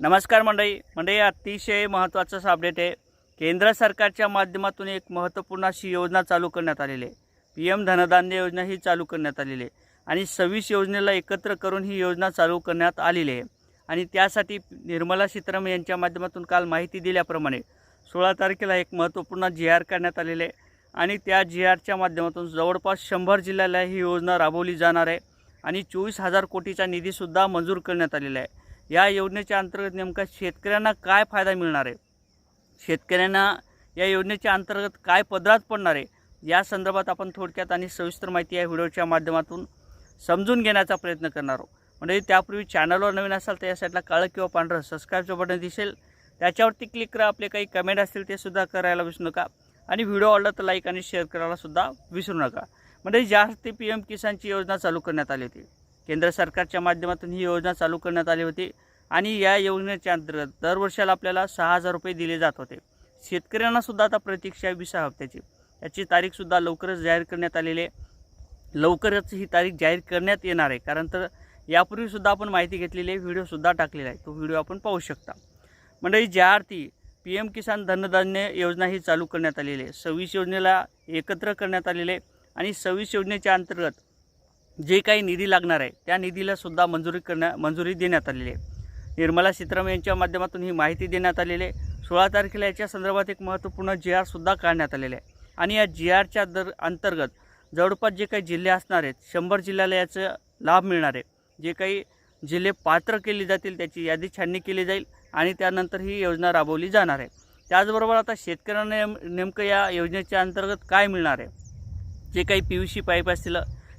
नमस्कार मंडळी. मंडळी अतिशय महत्त्वाचं अपडेट आहे. केंद्र सरकारच्या माध्यमातून एक महत्त्वपूर्ण अशी योजना चालू करण्यात आलेली आहे. पी एम धनधान्य योजना ही चालू करण्यात आलेली आहे. आणि सव्वीस योजनेला एकत्र करून ही योजना चालू करण्यात आलेली आहे. आणि त्यासाठी निर्मला सीतारामन यांच्या माध्यमातून काल माहिती दिल्याप्रमाणे सोळा तारखेला एक महत्त्वपूर्ण जी आर करण्यात आलेले आहे. आणि त्या जी आरच्या माध्यमातून जवळपास शंभर जिल्ह्याला ही योजना राबवली जाणार आहे. आणि चोवीस हजार कोटीचा निधीसुद्धा मंजूर करण्यात आलेला आहे. या योजनेच्या अंतर्गत नेमका शेतकऱ्यांना काय फायदा मिळणार आहे? शेतकऱ्यांना या योजनेच्या अंतर्गत काय पदरात पडणार आहे? या संदर्भात आपण थोडक्यात आणि सविस्तर माहिती या व्हिडिओच्या माध्यमातून समजून घेण्याचा प्रयत्न करणार आहोत. म्हणजे त्यापूर्वी चॅनलवर नवीन असाल तर या साईडला काळं किंवा पांढरं सबस्क्राईबचं बटन दिसेल. त्याच्यावरती क्लिक करा. आपले काही कमेंट असतील ते सुद्धा करायला विसरू नका. आणि व्हिडिओ आवडला तर लाईक आणि शेअर करायला सुद्धा विसरू नका. म्हणजे जास्त पी एम किसानची योजना चालू करण्यात आली होती. केंद्र सरकारच्या माध्यमातून ही योजना चालू करण्यात आली होती आणि या योजनेच्या अंतर्गत दरवर्षाला आपल्याला सहा हजार रुपये दिले जात होते. शेतकऱ्यांनासुद्धा आता प्रतीक्षा विसा हप्त्याची. याची तारीखसुद्धा लवकरच जाहीर करण्यात आलेली आहे. लवकरच ही तारीख जाहीर करण्यात येणार आहे. कारण तर यापूर्वीसुद्धा आपण माहिती घेतलेली आहे व्हिडिओसुद्धा टाकलेला आहे. तो व्हिडिओ आपण पाहू शकता. मंडळी ज्या अर्थी पी एम किसान धनधान्य योजना ही चालू करण्यात आलेली आहे. सव्वीस योजनेला एकत्र करण्यात आलेले आहे आणि सव्वीस योजनेच्या अंतर्गत जे काही निधी लागणार आहे त्या निधीला सुद्धा मंजुरी करण्या मंजुरी देण्यात आलेली आहे. निर्मला सीतारामन यांच्या माध्यमातून ही माहिती देण्यात आलेली आहे. सोळा तारखेला याच्या संदर्भात एक महत्त्वपूर्ण जी आरसुद्धा काढण्यात आलेले आहे. आणि या जी आरच्या दर अंतर्गत जवळपास जे काही जिल्हे असणार आहेत शंभर जिल्ह्याला याचं लाभ मिळणार आहे. जे काही जिल्हे पात्र केले जातील त्याची यादी छाननी केली जाईल आणि त्यानंतर ही योजना राबवली जाणार आहे. त्याचबरोबर आता शेतकऱ्यांना नेम नेमकं या योजनेच्या अंतर्गत काय मिळणार आहे? जे काही पी व्ही सी पाईप असतील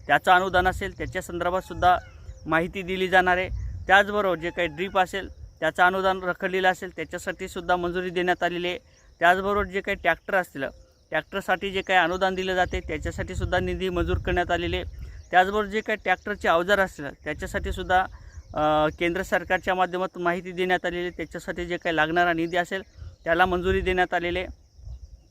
त्याचं अनुदान असेल त्याच्या संदर्भात सुद्धा माहिती दिली जाणार आहे. त्याचबरोबर जे काही ड्रीप असेल त्याचं अनुदान रखडलेलं असेल त्याच्यासाठी सुद्धा मंजुरी देण्यात आलेली आहे. त्याचबरोबर जे काही ट्रॅक्टर असतील ट्रॅक्टरसाठी जे काही अनुदान दिलं जाते त्याच्यासाठी सुद्धा निधी मंजूर करण्यात आलेले आहे. त्याचबरोबर जे काही ट्रॅक्टरचे अवजार असतील त्याच्यासाठी सुद्धा केंद्र सरकारच्या माध्यमातून माहिती देण्यात आलेली आहे. त्याच्यासाठी जे काही लागणारा निधी असेल त्याला मंजुरी देण्यात आलेली आहे.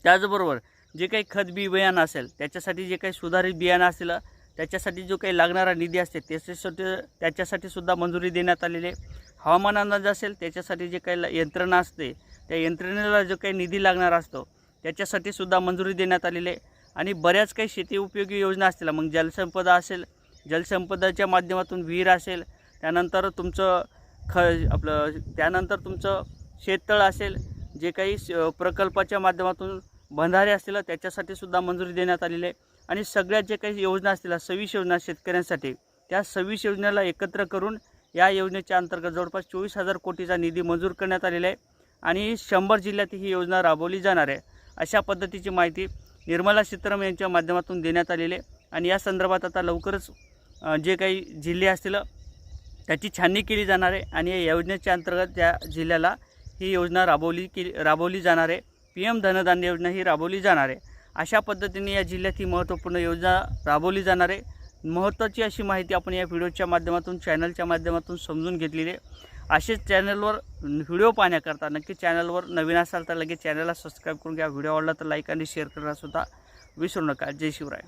त्याचबरोबर जे काही खत बी बियाणं असेल त्याच्यासाठी जे काही सुधारित बियाणं असेल त्याच्यासाठी जो काही लागणारा निधी असते त्याच्यासाठी त्याच्यासाठी सुद्धा मंजुरी देण्यात आलेली आहे. हवामान अंदाज असेल त्याच्यासाठी जे काही यंत्रणा असते त्या यंत्रणेला जो काही निधी लागणार असतो त्याच्यासाठी सुद्धा मंजुरी देण्यात आलेली आहे. आणि बऱ्याच काही शेती उपयोगी योजना असतील मग जलसंपदा असेल जलसंपदाच्या माध्यमातून विहीर असेल त्यानंतर तुमचं ख आपलं त्यानंतर तुमचं शेततळ असेल जे काही श- प्रकल्पाच्या माध्यमातून बंधारे असतील त्याच्यासाठी सुद्धा मंजुरी देण्यात आलेली आहे. आणि सगळ्या जे काही योजना असतील सव्वीस योजना शेतकऱ्यांसाठी त्या सव्वीस योजनेला एकत्र करून या योजनेच्या अंतर्गत जवळपास चोवीस हजार कोटीचा निधी मंजूर करण्यात आलेला आहे. आणि शंभर जिल्ह्यात ही योजना राबवली जाणार आहे. अशा पद्धतीची माहिती निर्मला सीतारामन यांच्या माध्यमातून देण्यात आलेली आहे. आणि या संदर्भात आता लवकरच जे काही जिल्हे असतील त्याची छाननी केली जाणार आहे. आणि या योजनेच्या अंतर्गत त्या जिल्ह्याला ही योजना राबवली केली राबवली जाणार आहे. पी एम धनधान्य योजना ही राबवली जाणार आहे. अशा पद्धतीने या जिल्ह्यात ही महत्त्वपूर्ण योजना राबवली जाणार आहे. महत्त्वाची अशी माहिती आपण या व्हिडिओच्या माध्यमातून चॅनलच्या माध्यमातून समजून घेतलेली आहे. असेच चॅनलवर व्हिडिओ पाहण्याकरता नक्की चॅनलवर नवीन असाल तर लगेच चॅनलला सबस्क्राईब करून घ्या. व्हिडिओ आवडला तर लाईक आणि शेअर करायला सुद्धा विसरू नका. जय शिवराय.